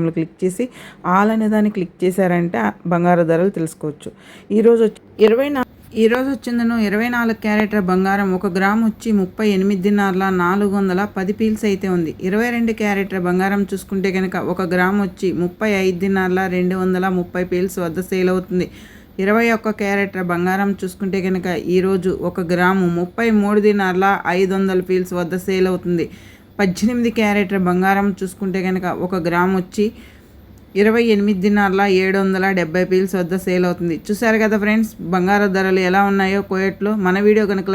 Symbol click చేసి all అనే దాన్ని క్లిక్ చేశారంటే బంగారు ధరలు తెలుసుకోవచ్చు. ఈరోజు వచ్చి ఇరవై ఈరోజు వచ్చిందను ఇరవై నాలుగు క్యారెట్ల బంగారం ఒక గ్రామ్ వచ్చి ముప్పై ఎనిమిదిన్నరల నాలుగు వందల పది పీల్స్ అయితే ఉంది. ఇరవై రెండు క్యారెట్ల బంగారం చూసుకుంటే కనుక ఒక గ్రామ్ వచ్చి ముప్పై ఐదున్నరల రెండు వందల ముప్పై పీల్స్ వద్ద సేల్ అవుతుంది. ఇరవై ఒక్క క్యారెట్ల బంగారం చూసుకుంటే కనుక ఈరోజు ఒక గ్రాము ముప్పై మూడు దినార్ల ఐదు వందల పీల్స్ వద్ద సేల్ అవుతుంది. పద్దెనిమిది క్యారెట్ల బంగారం చూసుకుంటే కనుక ఒక గ్రామ్ వచ్చి ఇరవై ఎనిమిది దినార్ల ఏడు వందల డెబ్బై పీల్స్ వద్ద సేల్ అవుతుంది. చూసారు కదా ఫ్రెండ్స్ బంగారు ధరలు ఎలా ఉన్నాయో కోయట్లో మన వీడియో కనుక